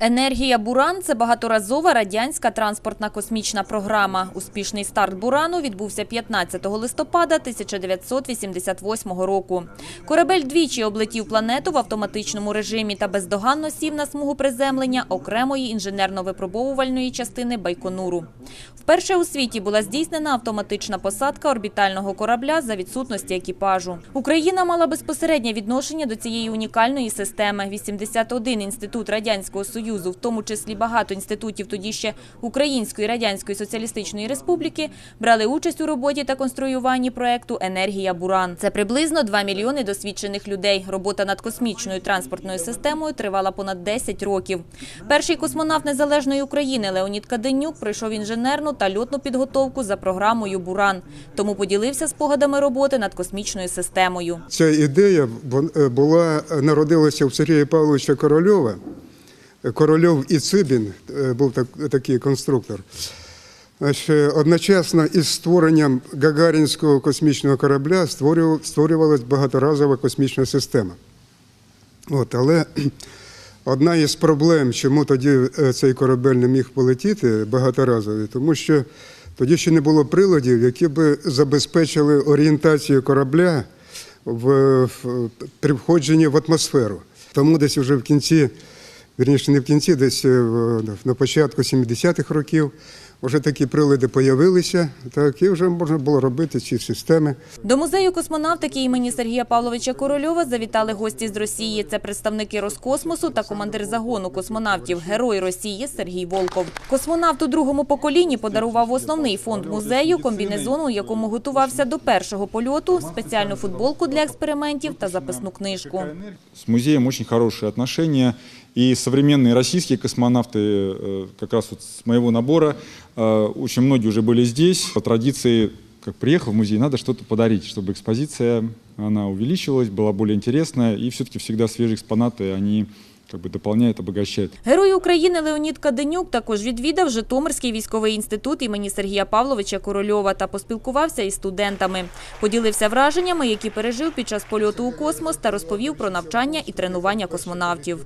Енергія Буран це багаторазова радянська транспортна космічна програма. Успішний старт Бурану відбувся 15 листопада 1988 року. Корабель двічі облетів планету в автоматичному режимі та бездоганно сів на смугу приземлення окремої інженерно-випробовувальної частини Байконуру. Вперше у світі була здійснена автоматична посадка орбітального корабля за відсутності екіпажу. Україна мала безпосереднє відношення до цієї унікальної системи. 81 інститут радянського союзу, в тому числі багато інститутів тоді ще Української радянської соціалістичної республіки, брали участь у роботі та конструюванні проекту Енергія Буран. Це приблизно 2 мільйони досвідчених людей. Робота над космічною транспортною системою тривала понад 10 років. Перший космонавт незалежної України Леонід Каденюк пройшов інженерну та льотну підготовку за програмою Буран. Тому поділився спогадами роботи над космічною системою. Ця ідея е, була народилася у Сергія Павловича Корольова. Корольов і Цибін е, був так, такий конструктор. Значить, одночасно із створенням Гагарінського космічного корабля створювалась багаторазова космічна система. От, але одна із проблем, чому тоді е, цей корабель не міг полетіти багаторазовий, тому що тоді ще не було приладів, які би забезпечили орієнтацію корабля в, в, при входженні в атмосферу. Тому десь вже в кінці, вірніше не в кінці, десь е, на початку 70-х років вже такі прилади появилися, так, і вже можна було робити ці системи. До музею космонавтики імені Сергія Павловича Корольова завітали гості з Росії. Це представники Роскосмосу та командир загону космонавтів Герой Росії Сергій Волков. Космонавт у другому поколінні подарував в основний фонд музею комбінезон, у якому готувався до першого польоту, спеціальну футболку для експериментів та записну книжку. С музеем очень хорошие отношения. И современные российские космонавты, э, как раз вот с моего набора, э, очень многие уже были здесь. По традиции, как приехал в музей, надо что-то подарить, чтобы экспозиция она увеличилась, была более интересная. И все-таки всегда свежие экспонаты, они как бы дополняют, обогащают. Герой України Леонід Каденюк також відвідав Житомирський військовий інститут імені Сергія Павловича Корольова та поспілкувався із студентами. Поділився враженнями, які пережив під час польоту у космос та розповів про навчання і тренування космонавтів.